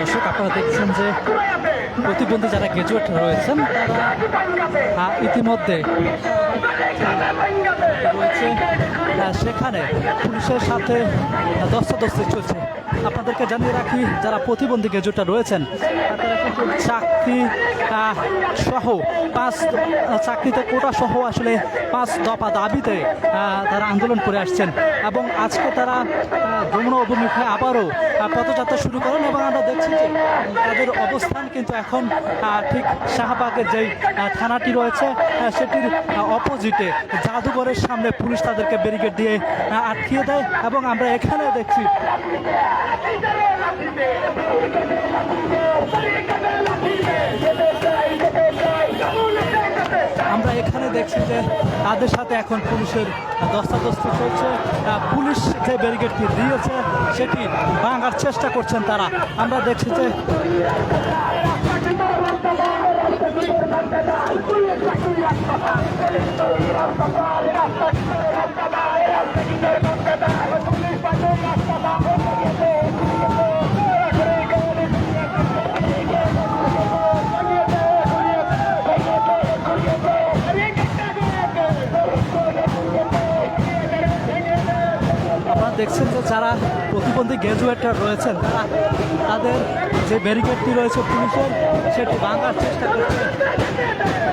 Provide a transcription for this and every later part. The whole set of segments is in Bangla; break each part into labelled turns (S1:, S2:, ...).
S1: দর্শক আপনারা দেখছেন যে প্রতিবন্ধী যারা গ্রাজুয়েট রয়েছেন তারা ইতিমধ্যে রয়েছে। সেখানে পুলিশের সাথে দস্তাদস্তি চলছে। আপনাদেরকে জানিয়ে রাখি, যারা প্রতিবন্ধী গ্রাজুয়েটরা রয়েছেন, তারা কিন্তু চাকরি সহ পাঁচ, চাকরিতে কোটা সহ আসলে পাঁচ দফা দাবিতে তারা আন্দোলন করে আসছেন। এবং আজকে তারা ভ্রমণ অভিমুখে আবারও পদযাত্রা শুরু করেন এবং আমরা দেখছি যে তাদের অবস্থান কিন্তু এখন ঠিক শাহবাগের যেই থানাটি রয়েছে সেটির অপোজিটে জাদুঘরের সামনে পুলিশ তাদেরকে ব্যারিকেড দিয়ে আটকিয়ে দেয় এবং আমরা এখানে দেখছি আমরা এখানে দেখছি যে তাদের সাথে এখন পুলিশের দস্তাদস্তি চলছে। পুলিশ যে ব্যারিকেডটি দিয়েছে, সেটি ভাঙার চেষ্টা করছেন তারা। আমরা দেখছি যে আপনারা দেখছেন যে যারা প্রতিবন্ধী গ্র্যাজুয়েটরা রয়েছেন, তারা তাদের যে ব্যারিকেডটি রয়েছে পুলিশের, সেটি ভাঙার চেষ্টা করছে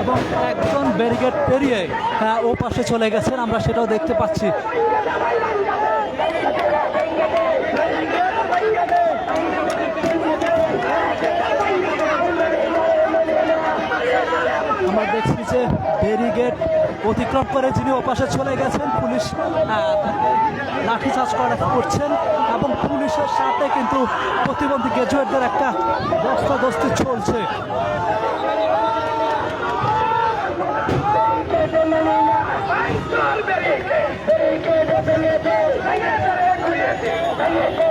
S1: এবং একজন ব্যারিকেড পেরিয়ে হ্যাঁ ও পাশে চলে গেছেন, আমরা সেটাও দেখতে পাচ্ছি। আমরা দেখছি যে ব্যারিগেড অতিক্রম করে যিনি ওপাশে চলে গেছেন পুলিশ লাঠিচার্জ করা করছেন এবং পুলিশের সাথে কিন্তু প্রতিবন্ধী গ্রাজুয়েটদের একটা দস্তাদস্তি চলছে আমরা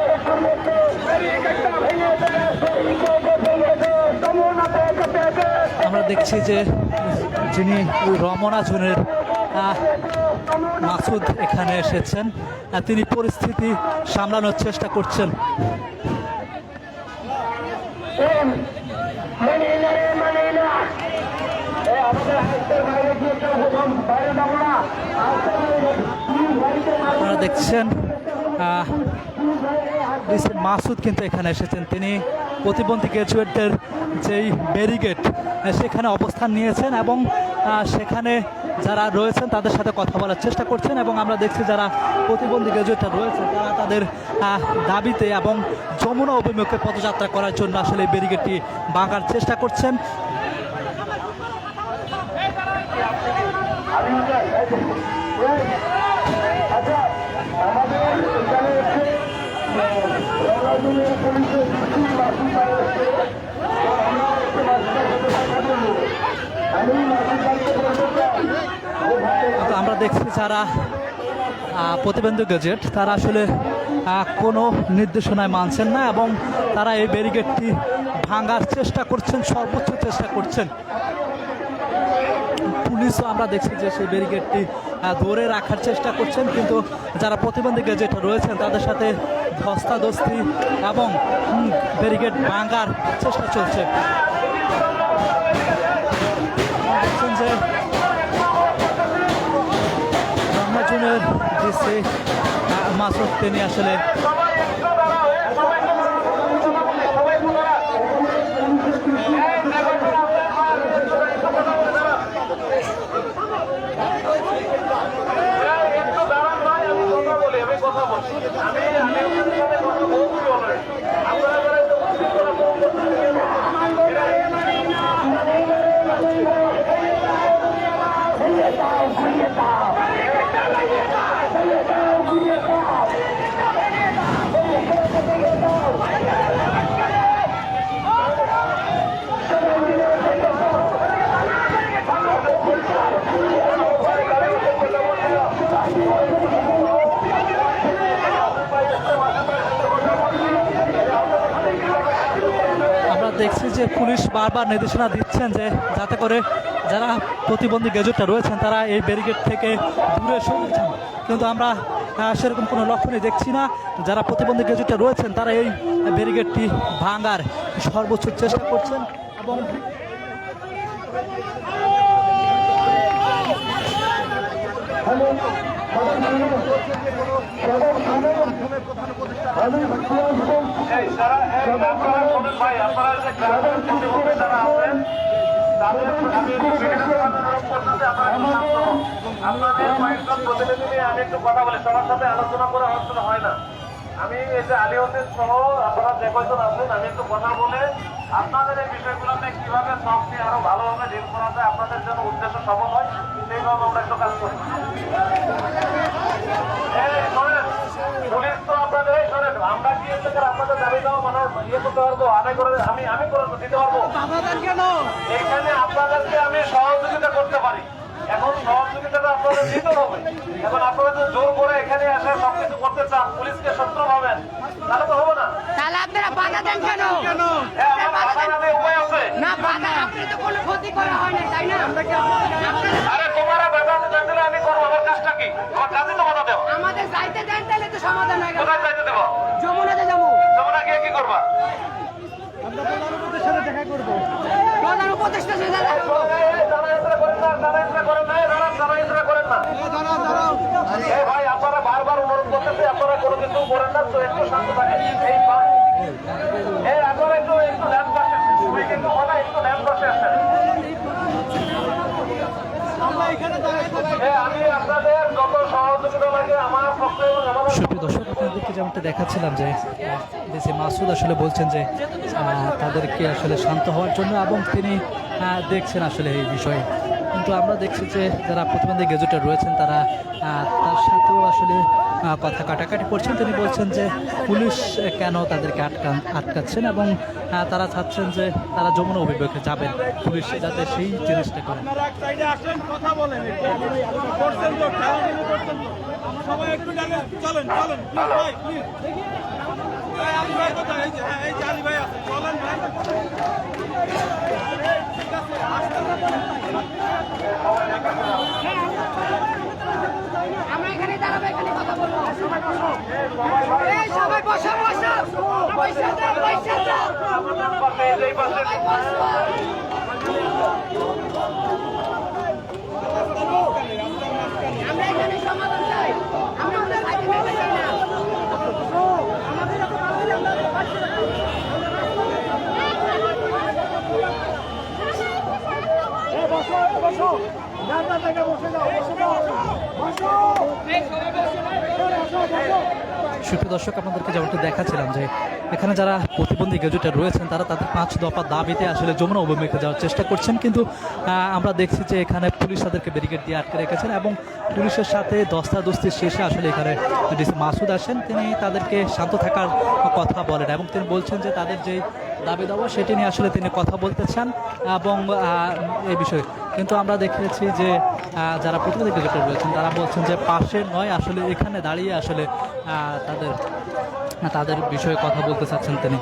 S1: দেখছি যে যিনি রমনা জোনের মাসুদ এখানে এসেছেন। তিনি পরিস্থিতি সামলানোর চেষ্টা করছেন। আপনারা দেখছেন মাসুদ কিন্তু এখানে এসেছেন। তিনি প্রতিবন্ধী গ্রাজুয়েটদের যেই ব্যারিগেড সেখানে অবস্থান নিয়েছেন এবং সেখানে যারা রয়েছেন তাদের সাথে কথা বলার চেষ্টা করছেন এবং আমরা দেখছি যারা প্রতিবন্ধী গ্রাজুয়েটরা রয়েছে তারা তাদের দাবিতে এবং যমুনা অভিমুখে পদযাত্রা করার জন্য আসলে এই ব্যারিগেডটি ভাঙার চেষ্টা করছেন। কিন্তু আমরা দেখছি যারা আহ, প্রতিবন্ধী গেজেট তারা আসলে কোনো নির্দেশনায় মানছেন না এবং তারা এই ব্যারিকেডটি ভাঙার চেষ্টা করছেন সর্বোচ্চ চেষ্টা করছেন। পুলিশও আমরা দেখছি যে সেই ব্যারিকেডটি ধরে রাখার চেষ্টা করছেন। কিন্তু যারা প্রতিবন্ধী গেজেট রয়েছেন, তাদের সাথে ধস্তাধস্তি এবং ব্যারিকেড ভাঙার চেষ্টা চলছে। যে রমনাজনের ডিসি মাসুদ, তিনি আসলে যে পুলিশ বারবার নির্দেশনা দিচ্ছেন যে যাতে করে যারা প্রতিবন্ধী গেজেটটা রয়েছেন, তারা এই ব্যারিকেড থেকে দূরে সরে যান। কিন্তু আমরা সেরকম কোনো লক্ষণই দেখছি না। যারা প্রতিবন্ধী গেজেটটা রয়েছেন, তারা এই ব্যারিকেডটি ভাঙার সর্বোচ্চ চেষ্টা করছেন এবং
S2: এই সারা আপনাদের কয়েকজন প্রতিনিধি নিয়ে আমি একটু কথা বলি সবার সাথে আলোচনা করে আলোচনা হয় না। আমি এই যে আলী হোসেন সহ আপনারা যে কয়জন আছেন আমি একটু কথা বলে আপনাদের এই বিষয়গুলোতে কীভাবে সবকে আরও ভালোভাবে ডিল করা যায় আপনাদের জন্য উদ্দেশ্য সফল হয় সেইভাবে আমরা একটু কাজ করি এই শোনেন, পুলিশ তো আপনাদের শোনেন, আমরা কি থেকে আপনাদের দাবি দাও মানে ইয়ে করতে পারব? আমি করে আমি আমি করে দিতে পারব? এখানে আপনাদেরকে আমি সহযোগিতা করতে পারি। এখন সহযোগিতাটা আপনাদের দিতে হবে। এখন আপনারা যদি জোর করে এখানে এসে সবকিছু করতে চান পুলিশকে শত্রু ভাবেন তাহলে তো হবে না।
S3: তাহলে আপনারা বাধা দেন কেন
S2: হ্যাঁ আমার বাধা না দিয়ে উপায় আছে
S3: না বাধা আপনি তো কোনো ক্ষতি করা হয় না তাই না আপনারা
S2: আরে তোমারা বাধা দিতে দিলে আমি করব আমার কাজটা কি আমার কাজই তো বাধা দেওয়া
S3: আমাদের যাইতে দেন তাহলে তো সমাধান হয়ে গেল
S2: কোথায় যাইতে দেবো
S3: যমুনাতে যাব
S2: তোমরা গিয়ে কি করবা
S3: প্রধান
S2: যারা এসে করেন না, এসে করেন না, দাঁড়ান, এসে করেন না। ভাই, আপনারা বারবার অনুরোধ করতেছে আপনারা কোনো কিছু করেন না, তো একটু শান্ত থাকেন। এই ভাই, এই আপনারা একটু একটু ল্যাম্প পাশে তুমি কিন্তু বলা একটু ল্যাম্প পাশে আসেন এই, আমি আপনাদের যত সহযোগিতা লাগে আমার পক্ষে এবং আমার
S1: সুপ্রিয় দর্শক, আপনাদেরকে যেমনটা দেখাচ্ছিলাম যে দেশে মাসুদ আসলে বলছেন যে তাদেরকে আসলে শান্ত হওয়ার জন্য এবং তিনি দেখছেন আসলে এই বিষয়ে। কিন্তু আমরা দেখছি যে, যারা প্রতিবন্ধী গেজেটে রয়েছেন, তারা তার সাথেও আসলে কথা কাটাকাটি করছেন। তিনি বলছেন যে পুলিশ কেন তাদেরকে আটকান আটকাচ্ছেন এবং তারা চাচ্ছেন যে তারা যমুনা অভিযোগে যাবেন। পুলিশ যাতে সেই জিনিসটা করেন
S4: সবাই
S3: বসো বসো পয়সা দাও পয়সা দাও
S2: পাশে, এই যে এই পাশে
S3: সবাই বসো আমরা এখানে সমাধান চাই আমরা আমাদের সাইডে নেমে যাই না আমাদের এত পাশে আমরা পাশে
S1: সুপ্রিয় দর্শক, আপনাদেরকে যেমনটি দেখাচ্ছিলাম যে এখানে যারা প্রতিবন্ধী গেজেটে রয়েছেন, তারা তাদের পাঁচ দফা দাবিতে আসলে যমুনা অভিমুখে যাওয়ার চেষ্টা করছেন। কিন্তু আমরা দেখছি যে এখানে পুলিশ তাদেরকে ব্যারিকেড দিয়ে আটকে রেখেছেন এবং পুলিশের সাথে দস্তাদস্তি শেষে আসলে এখানে ডিসি মাসুদ আসেন। তিনি তাদেরকে শান্ত থাকার কথা বলেন এবং তিনি বলছেন যে তাদের যেই দাবি দাওয়া, সেটি নিয়ে আসলে তিনি কথা বলতে চান এবং এই বিষয়ে। কিন্তু আমরা দেখেছি যে যারা প্রতিনিধি ক্রিকেটার রয়েছেন, তারা বলছেন যে পাশে নয়, আসলে এখানে দাঁড়িয়ে আসলে তাদের তাদের বিষয়ে কথা বলতে চাচ্ছেন তিনি।